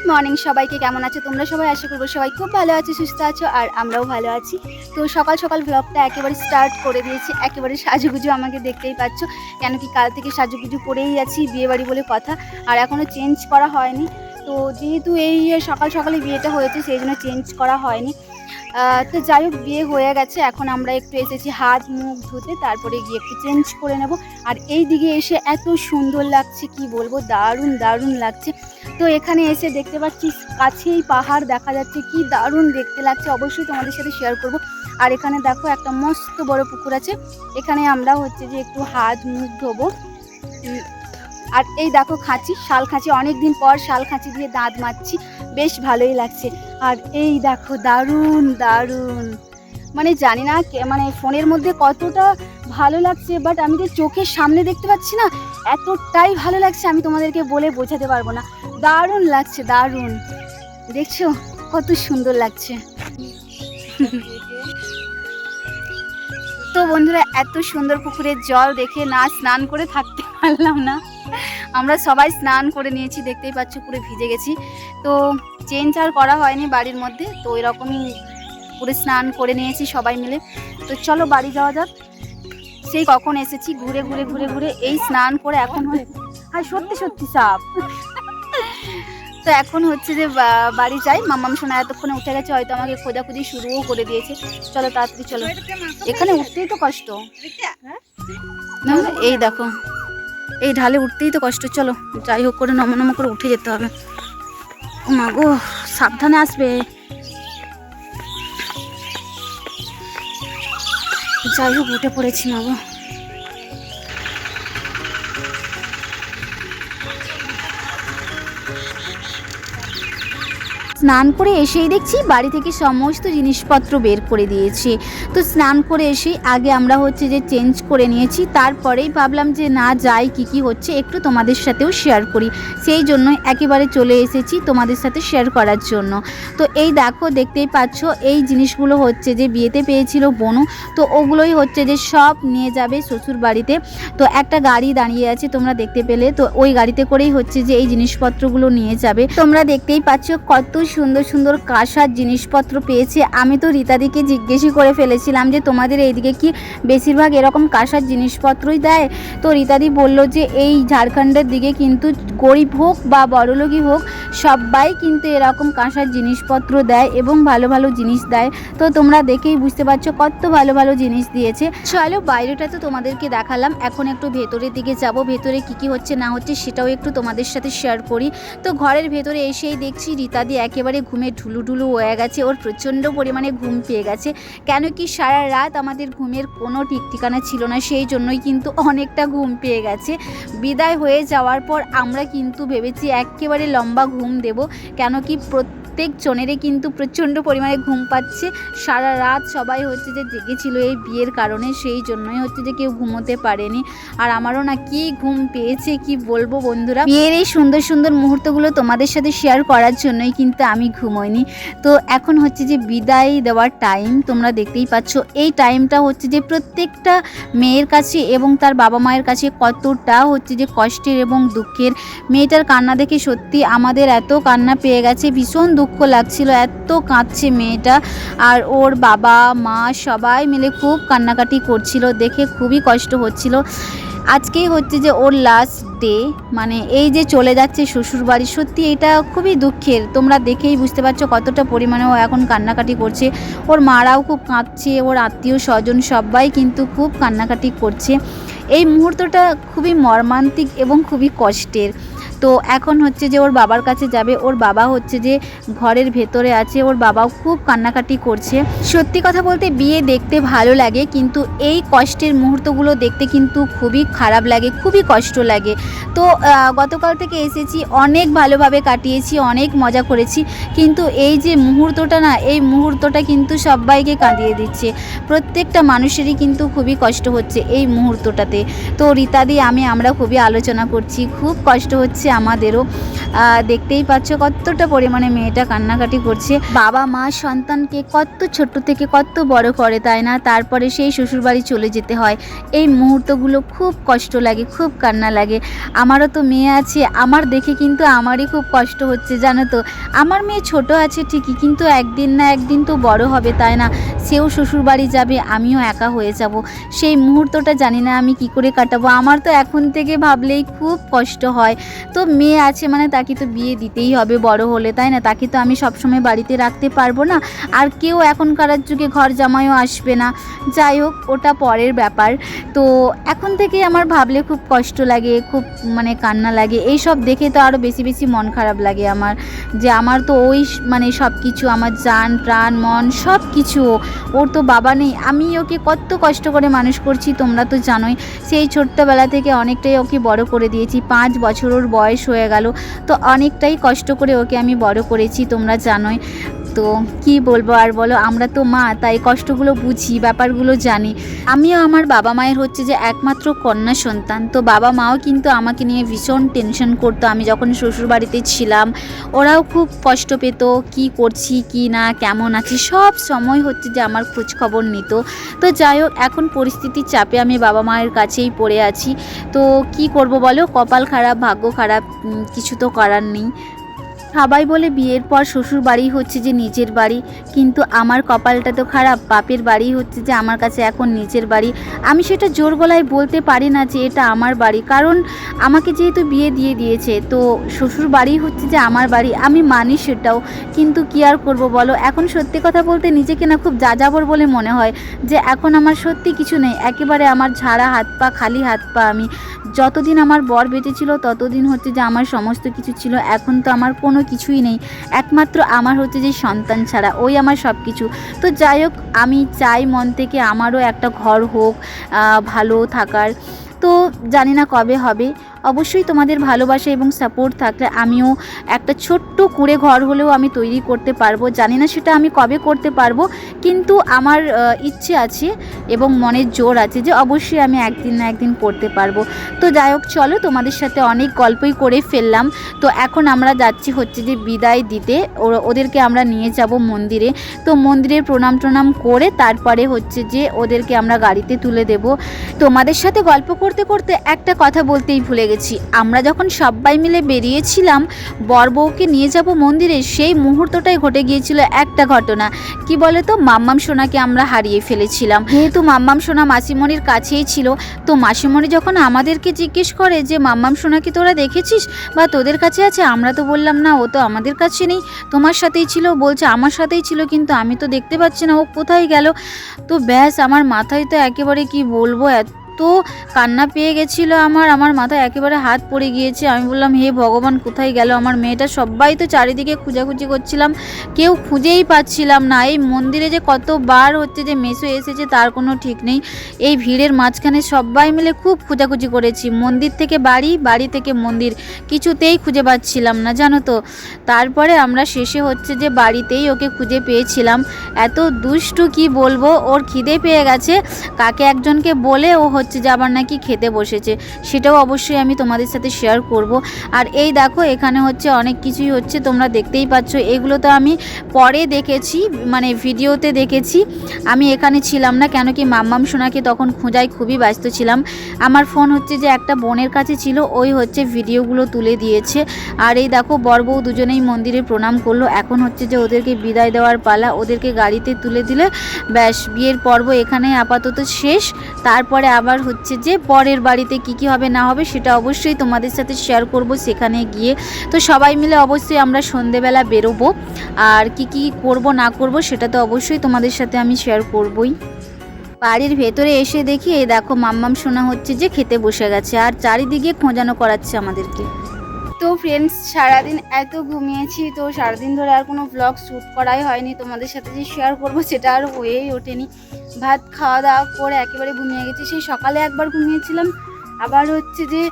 Good morning সবাইকে, কেমন আছো? তোমরা সবাই আশা করব সবাই খুব ভালো আছো, সুস্থ আছো, আর আমরাও ভালো আছি। তো সকাল সকাল ব্লগটা একেবারে স্টার্ট করে দিয়েছি, একেবারে সাজুগুজু আমাকে দেখতেই পাচ্ছ, কেন কি কাল থেকে সাজুগুজু করেই আছি, বিয়েবাড়ি বলে কথা, আর এখনও চেঞ্জ করা হয়নি। তো যেহেতু এই সকাল সকালে বিয়েটা হয়েছে, সেই জন্য চেঞ্জ করা হয়নি। তো যাই হোক, বিয়ে হয়ে গেছে, এখন আমরা একটু এসেছি হাত, মুখ ধুতে, তারপরে গিয়ে একটু চেঞ্জ করে নেব। আর এই দিকে এসে এত সুন্দর লাগছে, কি বলব? দারুণ দারুণ লাগছে। তো এখানে এসে দেখতে পাচ্ছি, কাছেই পাহাড়, দেখা যাচ্ছে কি দারুণ দেখতে লাগছে। অবশ্যই তোমাদের সাথে শেয়ার করব। আর এখানে দেখো একটা মস্ত বড় পুকুর আছে। এখানে আমরা হচ্ছে যে একটু হাত, মুখ ধোবো। আর এই দেখো খাঁচি, শাল খাঁচি। অনেক দিন পর শাল খাঁচি দিয়ে দাঁত মারছি বেশ ভালোই লাগছে। আর এই দেখো, দারুণ দারুণ। মানে জানি না মানে ফোনের মধ্যে কতটা ভালো লাগছে বাট আমি তো চোখের সামনে দেখতে পাচ্ছি না এতটাই ভালো লাগছে, আমি তোমাদেরকে বলে বোঝাতে পারব না। দারুণ লাগছে, দারুণ। দেখছ, কত সুন্দর লাগছে। তো বন্ধুরা, এত সুন্দর পুকুরের জল দেখে না স্নান করে থাকতে পারলাম না। আমরা সবাই স্নান করে নিয়েছি, দেখতেই পাচ্ছ পুরো ভিজে গেছি। তো চেঞ্জ আর করা হয়নি বাড়ির মধ্যে, তো এরকমই পুরো স্নান করে নিয়েছি সবাই মিলে। তো চলো বাড়ি যাওয়া যাক। সেই কখন এসেছি, ঘুরে ঘুরে ঘুরে ঘুরে এই স্নান করে এখন হয়, সত্যি সত্যি সাপ। তো এখন হচ্ছে যে বাড়ি যাই মাম্মাম সোনা এতক্ষণে উঠে গেছে, হয়তো আমাকে খোঁজাখুঁজি শুরুও করে দিয়েছে। চলো তাড়াতাড়ি চলো। এখানে উঠতেই তো কষ্ট। এই দেখো, এই ঢালে উঠতেই তো কষ্ট। চলো, যাই হোক করে নম নম করে উঠে যেতে হবে। মা গো, সাবধানে আসবে। যাই হোক উঠে পড়েছি মা স্নান করে এসেই দেখছি বাড়ি থেকে সমস্ত জিনিসপত্র বের করে দিয়েছে। তো স্নান করে এসেই আগে আমরা হচ্ছে যে চেঞ্জ করে নিয়েছি, তারপরেই ভাবলাম যে না যাই কি কি হচ্ছে, একটু তোমাদের সাথেও শেয়ার করি। সেই জন্যই একেবারে চলে এসেছি তোমাদের সাথে শেয়ার করার জন্য। তো এই দেখো, দেখতেই পাচ্ছ, এই জিনিসগুলো হচ্ছে যে বিয়েতে পেয়েছিল বনু। তো ওগুলোই হচ্ছে যে সব নিয়ে যাবে শ্বশুর বাড়িতে। তো একটা গাড়ি দাঁড়িয়ে আছে, তোমরা দেখতে পেলে। তো ওই গাড়িতে করেই হচ্ছে যে এই জিনিসপত্রগুলো নিয়ে যাবে। তোমরা দেখতেই পাচ্ছ কত সুন্দর সুন্দর কাঁসার জিনিসপত্র পেয়েছে। আমি তো রীতাদিকে জিজ্ঞেসই করে ফেলেছিলাম যে, তোমাদের এইদিকে কি বেশিরভাগ এরকম কাঁসার জিনিসপত্রই দেয়? তো রীতাদি বলল যে, এই ঝাড়খণ্ডের দিকে কিন্তু গরিব হোক বা বড়লোকই হোক, সবাই কিন্তু এরকম কাঁসার জিনিসপত্র দেয় এবং ভালো ভালো জিনিস দেয়। তো তোমরা দেখেই বুঝতে পারছ কত ভালো ভালো জিনিস দিয়েছে। চলো বাইরেটা তো তোমাদেরকে দেখালাম। এখন একটু ভেতরের দিকে যাব। ভেতরে কি কি হচ্ছে না হচ্ছে সেটাও একটু তোমাদের সাথে শেয়ার করি। তো ঘরের ভেতরে এসেই দেখছি রীতাদি একেবারে ঘুমে ঢুলু ঢুলু হয়ে গেছে, ওর প্রচণ্ড পরিমাণে ঘুম পেয়ে গেছে। কেন কি সারা রাত আমাদের ঘুমের কোনো ঠিক ঠিকানা ছিল না, সেই জন্যই কিন্তু অনেকটা ঘুম পেয়ে গেছে। বিদায় হয়ে যাওয়ার পর আমরা কিন্তু ভেবেছি একেবারে লম্বা ঘুম দেব, কেন কি প্রত্যেক জনেরই কিন্তু প্রচণ্ড পরিমাণে ঘুম পাচ্ছে। সারা রাত সবাই হচ্ছে যে জেগেছিল এই বিয়ের কারণে, সেই জন্যই হচ্ছে যে কেউ ঘুমোতে পারেনি। আর আমারও না কি ঘুম পেয়েছে, কি বলব বন্ধুরা? বিয়ের এই সুন্দর সুন্দর মুহূর্তগুলো তোমাদের সাথে শেয়ার করার জন্যই কিন্তু আমি ঘুমোইনি। তো এখন হচ্ছে যে বিদায় দেওয়ার টাইম তোমরা দেখতেই পাচ্ছ এই টাইমটা হচ্ছে যে প্রত্যেকটা মেয়ের কাছে এবং তার বাবা মায়ের কাছে কতটা হচ্ছে যে কষ্টের এবং দুঃখের। মেয়েটার কান্না দেখে সত্যি আমাদের এত কান্না পেয়ে গেছে, ভীষণ দুঃখ লাগছিল, এত কাঁদছে মেয়েটা। আর ওর বাবা, মা সবাই মিলে খুব কান্নাকাটি করছিল, দেখে খুবই কষ্ট হচ্ছিল। আজকেই হচ্ছে যে ওর লাস্ট ডে মানে এই যে চলে যাচ্ছে শ্বশুর বাড়ি সত্যি এটা খুবই দুঃখের। তোমরা দেখেই বুঝতে পারছ কতটা পরিমাণে ও এখন কান্নাকাটি করছে। ওর মারাও খুব কাঁদছে, ওর আত্মীয় স্বজন সবাই কিন্তু খুব কান্নাকাটি করছে। এই মুহূর্তটা খুবই মর্মান্তিক এবং খুবই কষ্টের। তো এখন হচ্ছে যে ওর বাবার কাছে যাবে, ওর বাবা হচ্ছে যে ঘরের ভেতরে আছে, ওর বাবাও খুব কান্নাকাটি করছে। সত্যি কথা বলতে বিয়ে দেখতে ভালো লাগে, কিন্তু এই কষ্টের মুহূর্তগুলো দেখতে কিন্তু খুবই খারাপ লাগে, খুবই কষ্ট লাগে। তো গতকাল থেকে এসেছি, অনেক ভালোভাবে কাটিয়েছি, অনেক মজা করেছি, কিন্তু এই যে মুহূর্তটা না, এই মুহূর্তটা কিন্তু সবাইকে কাঁদিয়ে দিচ্ছে। প্রত্যেকটা মানুষেরই কিন্তু খুবই কষ্ট হচ্ছে এই মুহূর্তটাতে। তো রীতাদি, আমি আমরা খুবই আলোচনা করছি, খুব কষ্ট হচ্ছে আমাদেরও দেখতেই পাচ্ছ কতটা পরিমাণে মেয়েটা কান্নাকাটি করছে। বাবা মা সন্তানকে কত ছোট্ট থেকে কত বড় করে, তাই না? তারপরে সেই শ্বশুরবাড়ি চলে যেতে হয়। এই মুহূর্তগুলো খুব কষ্ট লাগে, খুব কান্না লাগে। আমারও তো মেয়ে আছে, আমার দেখে কিন্তু আমারই খুব কষ্ট হচ্ছে, জানো তো? আমার মেয়ে ছোট আছে ঠিকই, কিন্তু একদিন না একদিন তো বড় হবে, তাই না? সেও শ্বশুরবাড়ি যাবে, আমিও একা হয়ে যাব। সেই মুহূর্তটা জানি না আমি কি করে কাটাবো। আমার তো এখন থেকে ভাবলেই খুব কষ্ট হয়। তো মেয়ে আছে মানে তাকে তো বিয়ে দিতেই হবে, বড় হলে, তাই না? তাকে তো আমি সবসময় বাড়িতে রাখতে পারব না। আর কেউ এখনকার যুগে ঘর জামাইও আসবে না। যাই হোক, ওটা পরের ব্যাপার। তো এখন থেকে আমার ভাবলে খুব কষ্ট লাগে, খুব মানে কান্না লাগে। এই সব দেখে তো আরও বেশি বেশি মন খারাপ লাগে আমার। যে আমার তো ওই মানে সব কিছু আমার যান প্রাণ, মন সব কিছু। ওর তো বাবা নেই। আমি ওকে কত কষ্ট করে মানুষ করছি, তোমরা তো জানোই। সেই ছোট্টবেলা থেকে অনেকটাই ওকে বড় করে দিয়েছি। পাঁচ বছর ওর বয়স হয়ে গেল। তো অনেকটাই কষ্ট করে ওকে আমি বড় করেছি তোমরা জানোই। তো কি বলব আর বলো, আমরা তো মা, তাই কষ্টগুলো বুঝি, ব্যাপারগুলো জানি। আমিও আমার বাবা মায়ের হচ্ছে যে একমাত্র কন্যা সন্তান, তো বাবা মাও কিন্তু আমাকে নিয়ে ভীষণ টেনশন করতো। আমি যখন শ্বশুর বাড়িতে ছিলাম, ওরাও খুব কষ্ট পেত, কি করছি, কি না, কেমন আছি, সব সময় হচ্ছে যে আমার খোঁজ খবর নিত। তো যাই হোক, এখন পরিস্থিতির চাপে আমি বাবা মায়ের কাছেই পড়ে আছি। তো কি করব বলো, কপাল খারাপ, ভাগ্য খারাপ কিছু তো করার নেই। সবাই বলে বিয়ের পর শ্বশুর বাড়ি হচ্ছে যে নিজের বাড়ি। কিন্তু আমার কপালটা তো খারাপ, বাপের বাড়ি হচ্ছে যে আমার কাছে এখন নিজের বাড়ি। আমি সেটা জোর গলায় বলতে পারি না যে এটা আমার বাড়ি, কারণ আমাকে যেহেতু বিয়ে দিয়ে দিয়েছে, তো শ্বশুর বাড়ি হচ্ছে যে আমার বাড়ি, আমি মানি সেটাও। কিন্তু কি আর করব বলো? এখন সত্যি কথা বলতে নিজেকে না খুব যাযাবর বলে মনে হয় যে এখন আমার সত্যি কিছু নেই। একেবারে আমার ঝাড়া হাত পা, খালি হাত পা আমি। যতদিন আমার বর বেঁচে ছিল, ততদিন হচ্ছে যে আমার সমস্ত কিছু ছিল। এখন তো আমার কোনো কিছুই নেই। একমাত্র আমার হচ্ছে যে সন্তান ছাড়া, ওই আমার সব কিছু তো যাই হোক, আমি চাই মন থেকে আমারও একটা ঘর হোক ভালো থাকার। তো জানি না কবে হবে। অবশ্যই তোমাদের ভালোবাসা এবং সাপোর্ট থাকলে আমিও একটা ছোট্ট কুঁড়ে ঘর হলেও আমি তৈরি করতে পারব। জানি না সেটা আমি কবে করতে পারব, কিন্তু আমার ইচ্ছে আছে এবং মনের জোর আছে যে অবশ্যই আমি একদিন না একদিন করতে পারব। তো যাই হোক, চলো তোমাদের সাথে অনেক গল্পই করে ফেললাম। তো এখন আমরা যাচ্ছি হচ্ছে যে বিদায় দিতে। ওদেরকে আমরা নিয়ে যাব মন্দিরে। তো মন্দিরে প্রণাম টনাম করে তারপরে হচ্ছে যে ওদেরকে আমরা গাড়িতে তুলে দেব। তোমাদের সাথে গল্প করতে করতে একটা কথা বলতেই ভুলে গেছি। আমরা যখন সবাই মিলে বেরিয়েছিলাম বর বউকে নিয়ে যাব মন্দিরে, সেই মুহূর্তটাই ঘটে গিয়েছিল একটা ঘটনা। কি বলে তো মাম্মাম সোনাকে আমরা হারিয়ে ফেলেছিলাম। যেহেতু মাম্মাম সোনা মাসিমণির কাছেই ছিল, তো মাসিমণি যখন আমাদেরকে জিজ্ঞেস করে যে, মাম্মাম সোনাকে তোরা দেখেছিস? বা তোদের কাছে আছে? আমরা তো বললাম, না, ও তো আমাদের কাছে নেই। তোমার সাথেই ছিল। বলছে, আমার সাথেই ছিল, কিন্তু আমি তো দেখতে পাচ্ছি না, ও কোথায় গেল? তো ব্যাস, আমার মাথায় তো একেবারে কি বলব, এত কান্না পেয়ে গেছিল আমার আমার মাথায় একেবারে হাত পড়ে গিয়েছে। আমি বললাম, হে ভগবান, কোথায় গেল? আমার মেয়েটা, সবাই তো চারিদিকে খুঁজাখুঁজি করছিলাম, কেউ খুঁজেই পাচ্ছিলাম না। এই মন্দিরে যে কতবার হচ্ছে যে মেসো এসেছে, তার কোনো ঠিক নেই। এই ভিড়ের মাঝখানে সবাই মিলে খুব খোঁজাখুঁজি করেছি। মন্দির থেকে বাড়ি বাড়ি থেকে মন্দির। কিছুতেই খুঁজে পাচ্ছিলাম না, জানো তো? তারপরে আমরা শেষে হচ্ছে যে বাড়িতেই ওকে খুঁজে পেয়েছিলাম। এত দুষ্টু কি বলব? ওর খিদে পেয়ে গেছে। কাকে একজনকে বলে ও হচ্ছে যে আবার নাকি খেতে বসেছে, সেটাও অবশ্যই আমি তোমাদের সাথে শেয়ার করব। আর এই দেখো, এখানে হচ্ছে অনেক কিছুই হচ্ছে, তোমরা দেখতেই পাচ্ছ। এগুলো তো আমি পরে দেখেছি মানে ভিডিওতে দেখেছি। আমি এখানে ছিলাম না, কেন কি মাম্মাম সোনাকে তখন খোঁজায় খুবই ব্যস্ত ছিলাম। আমার ফোন হচ্ছে যে একটা বোনের কাছে ছিল, ওই হচ্ছে ভিডিওগুলো তুলে দিয়েছে। আর এই দেখো বর বউ দুজনেই মন্দিরে প্রণাম করল। এখন হচ্ছে যে ওদেরকে বিদায় দেওয়ার পালা, ওদেরকে গাড়িতে তুলে দিলে ব্যাস, বিয়ের পর্ব এখানে আপাতত শেষ। তারপরে আবার হচ্ছে যে পরের বাড়িতে কি কি হবে না হবে সেটা অবশ্যই তোমাদের সাথে শেয়ার করব সেখানে গিয়ে। তো সবাই মিলে অবশ্যই আমরা সন্ধেবেলা বেরোবো। আর কি কি করব না করব সেটা তো অবশ্যই তোমাদের সাথে আমি শেয়ার করবই। বাড়ির ভেতরে এসে দেখি, এই দেখো মাম্মাম শোনা হচ্ছে যে খেতে বসে গেছে। আর চারিদিকে খোঁজানো করাচ্ছে আমাদেরকে। তো ফ্রেন্ডস সারাদিন এত ঘুমিয়েছি তো সারাদিন ধরে আর কোনো ব্লগ শ্যুট করাই হয়নি। তোমাদের সাথে যে শেয়ার করব সেটা আর হয়েই ওঠেনি। ভাত খাওয়া দাওয়া করে একেবারে ঘুমিয়ে গেছি। সেই সকালে একবার ঘুমিয়েছিলাম আবার হচ্ছে যে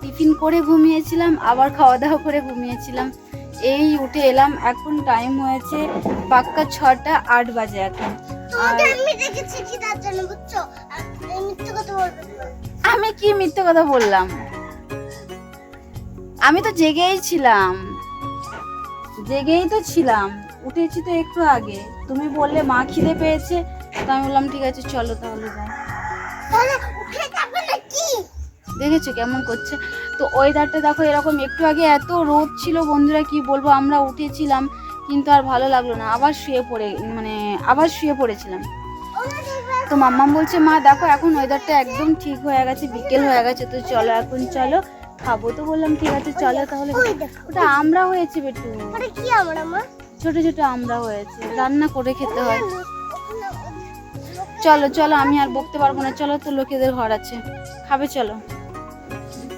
টিফিন করে ঘুমিয়েছিলাম আবার খাওয়া দাওয়া করে ঘুমিয়েছিলাম। এই উঠে এলাম এখন টাইম হয়েছে পাক্কা ছটা আট বাজে এখন। আমি কি মিথ্যে কথা বললাম? আমি তো জেগেই ছিলাম। জেগেই তো ছিলাম। উঠেছি তো একটু আগে। তুমি বললে মা খিদে পেয়েছে তো আমি বললাম ঠিক আছে চলো তাহলে যাই দেখেছ কেমন করছে? তো ওয়েদারটা দেখো এরকম একটু আগে এত রোদ ছিল বন্ধুরা কি বলব আমরা উঠেছিলাম কিন্তু আর ভালো লাগল না। আবার শুয়ে পড়ে মানে আবার শুয়ে পড়েছিলাম। তো মাম্মাম বলছে মা দেখো এখন ওয়েদারটা একদম ঠিক হয়ে গেছে বিকেল হয়ে গেছে তো চলো এখন চলো। খাব তো বললাম ঠিক আছে চলো তাহলে। ওটা আমরা হয়েছে বেটু। কি আমরা? মা ছোট ছোট আমরা হয়েছে। রান্না করে খেতে হয়। চলো চলো আমি আর বকতে পারব না। চলো তো লোকেদের ঘর আছে। খাবে চলো।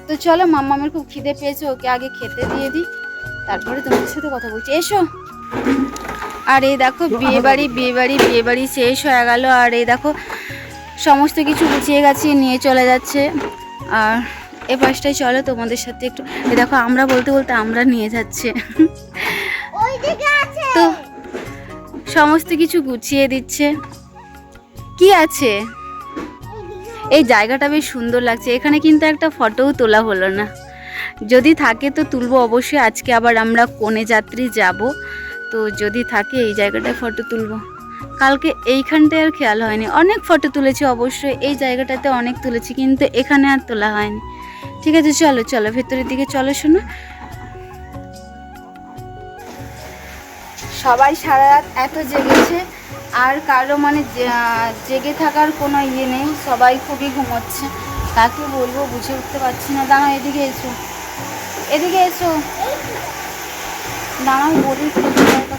তো চলো মাম্মামের খুব খিদে পেয়েছে ওকে আগে খেতে দিয়ে দিই। তারপরে তোমাদের সাথে কথা বলছি। এসো। আর এই দেখো বিয়ে বাড়ি বিয়ে বাড়ি বিয়ে বাড়ি শেষ হয়ে গেল। আর এই দেখো সমস্ত কিছু গুছিয়ে গেছে নিয়ে চলে যাচ্ছে। আর এ পাশটায় চলো তোমাদের সাথে একটু। এই দেখো আমরা বলতে বলতে আমরা নিয়ে যাচ্ছে। তো সমস্ত কিছু গুছিয়ে দিচ্ছে। কি আছে? এই জায়গাটা বেশ সুন্দর লাগছে। এখানে কিন্তু একটা ফটোও তোলা হলো না। যদি থাকে তো তুলবো অবশ্যই। আজকে আবার আমরা কনে যাত্রী যাব। তো যদি থাকে এই জায়গাটায় ফটো তুলবো। কালকে এইখানটায় আর খেয়াল হয়নি। অনেক ফটো তুলেছি অবশ্যই। এই জায়গাটাতে অনেক তুলেছি কিন্তু এখানে আর তোলা হয়নি। ঠিক আছে, চলো চলো, ভেতরের দিকে চলো শোনো। সবাই সারা রাত এত জেগেছে, আর কারও মানে জেগে থাকার কোনো ইয়ে নেই, সবাই খুবই ঘুমোচ্ছে। কাকে বলব, বুঝে উঠতে পারছি না। দাঁড়াও, এদিকে এসো। এদিকে এসো। দাঁড়াও, বলি কথা।